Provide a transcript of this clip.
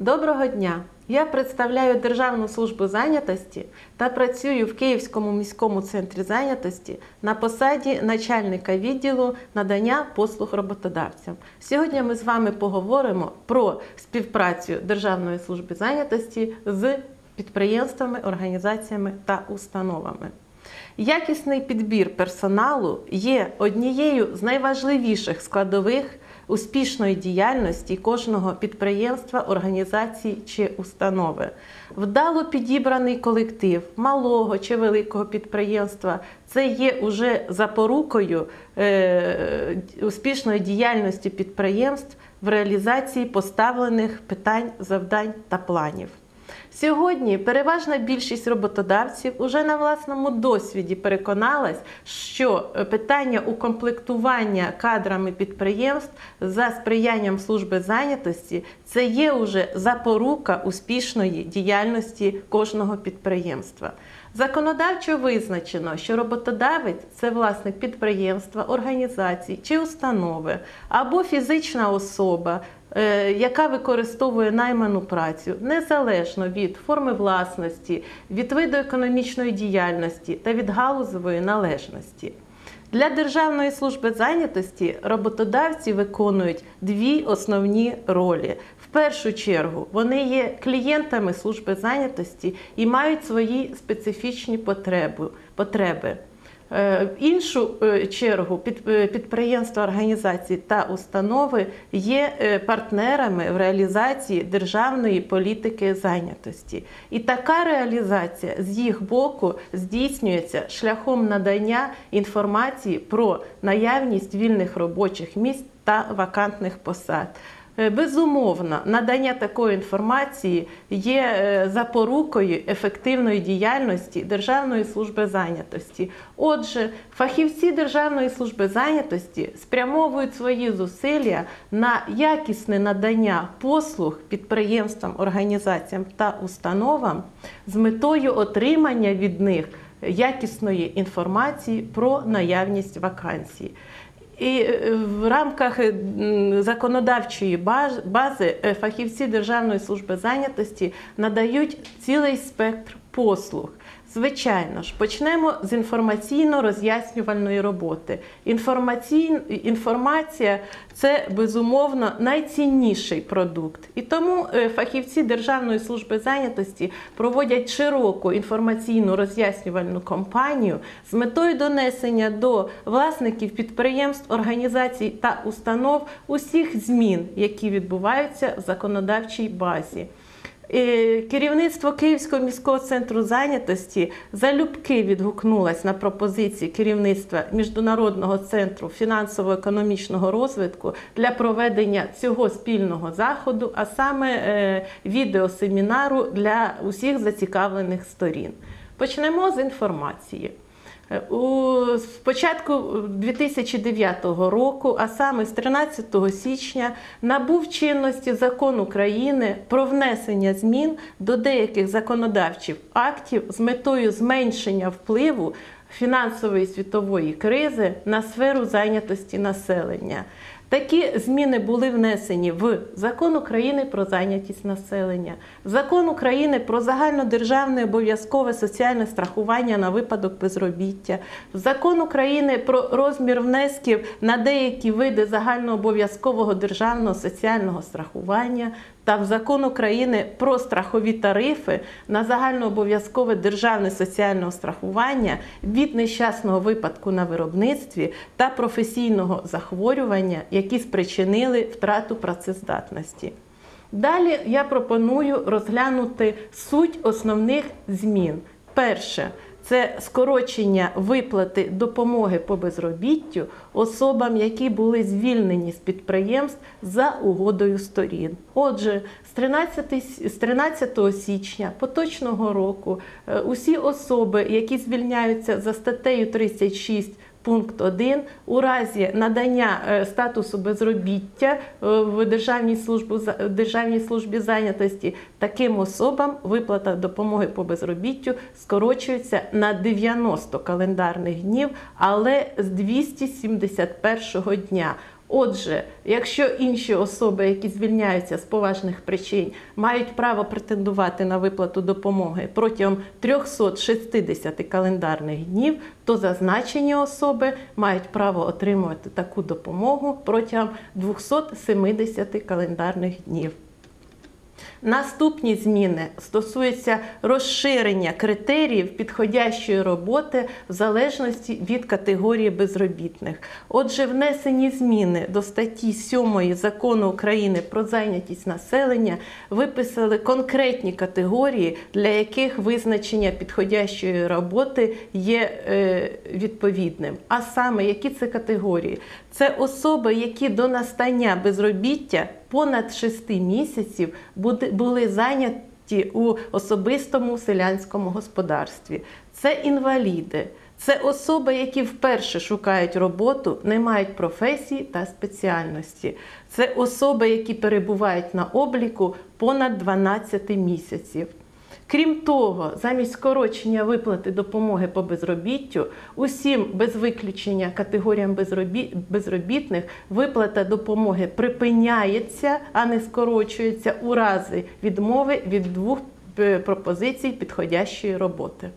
Доброго дня! Я представляю Державну службу зайнятості та працюю в Київському міському центрі зайнятості на посаді начальника відділу надання послуг роботодавцям. Сьогодні ми з вами поговоримо про співпрацю Державної служби зайнятості з підприємствами, організаціями та установами. Якісний підбір персоналу є однією з найважливіших складових успішної діяльності кожного підприємства, організації чи установи. Вдало підібраний колектив малого чи великого підприємства це є уже запорукою е, успішної діяльності підприємств в реалізації поставлених питань, завдань та планів. Сьогодні переважна більшість роботодавців уже на власному досвіді переконалась, що питання укомплектування кадрами підприємств за сприянням служби зайнятості це є уже запорука успішної діяльності кожного підприємства. Законодавчо визначено, що роботодавець це власник підприємства, організації чи установи або фізична особа, е, яка використовує найману працю незалежно від форми власності, від виду економічної діяльності та від галузової належності. Для Державної служби зайнятості роботодавці виконують дві основні ролі. Першу чергу вони є клієнтами служби зайнятості і мають свої специфічні потреби. потреби. Е, В іншу е, чергу е, підприємства, організації та установи є партнерами в реалізації державної політики зайнятості. І така реалізація з їх боку здійснюється шляхом надання інформації про наявність вільних робочих місць та вакантних посад. Е, Безумовно, надання такої інформації є е, запорукою ефективної діяльності Державної служби зайнятості. Отже, фахівці Державної служби зайнятості спрямовують свої зусилля на якісне надання послуг підприємствам, організаціям та установам з метою отримання від них якісної інформації про наявність вакансій. І е, в рамках законодавчої баз- бази е, фахівці Державної служби зайнятості надають цілий спектр послуг. Звичайно ж, почнемо з інформаційно-роз'яснювальної роботи. Інформаційн... Інформація це безумовно найцінніший продукт. І тому е, фахівці Державної служби зайнятості проводять широку інформаційну роз'яснювальну кампанію з метою донесення до власників підприємств, організацій та установ усіх змін, які відбуваються в законодавчій базі. Керівництво Київського міського центру зайнятості залюбки відгукнулось на пропозиції керівництва Міжнародного центру фінансово-економічного розвитку для проведення цього спільного заходу, а саме е, відеосемінару для усіх зацікавлених сторін. Почнемо з інформації. У з початку 2009 року, а саме з 13 січня, набув чинності закон України про внесення змін до деяких законодавчих актів з метою зменшення впливу фінансової світової кризи на сферу зайнятості населення. Такі зміни були внесені в Закон України про зайнятість населення, Закон України про загальнодержавне обов'язкове соціальне страхування на випадок безробіття, Закон України про розмір внесків на деякі види загальнообов'язкового державного соціального страхування та в Закон України про страхові тарифи на загальнообов'язкове державне соціальне страхування від нещасного випадку на виробництві та професійного захворювання, які спричинили втрату працездатності. Далі я пропоную розглянути суть основних змін. Перше це скорочення виплати допомоги по безробіттю особам, які були звільнені з підприємств за угодою сторін. Отже, з 13, з 13 січня поточного року е, усі особи, які звільняються за статтею 36 Пункт 1. У разі надання е, статусу безробіття е, в Державній службі, в Державній службі зайнятості таким особам виплата допомоги по безробіттю скорочується на 90 календарних днів, але з 271 дня. Отже, якщо інші особи, які звільняються з поважних причин, мають право претендувати на виплату допомоги протягом 360 календарних днів, то зазначені особи мають право отримувати таку допомогу протягом 270 календарних днів. Наступні зміни стосуються розширення критеріїв підходящої роботи в залежності від категорії безробітних. Отже, внесені зміни до статті 7 закону України про зайнятість населення виписали конкретні категорії, для яких визначення підходящої роботи є е, відповідним. А саме, які це категорії? Це особи, які до настання безробіття понад 6 місяців були зайняті у особистому селянському господарстві. Це інваліди, це особи, які вперше шукають роботу, не мають професії та спеціальності. Це особи, які перебувають на обліку понад 12 місяців. Крім того, замість скорочення виплати допомоги по безробіттю, усім без виключення категоріям безробітних виплата допомоги припиняється, а не скорочується у рази відмови від двох е, пропозицій підходящої роботи.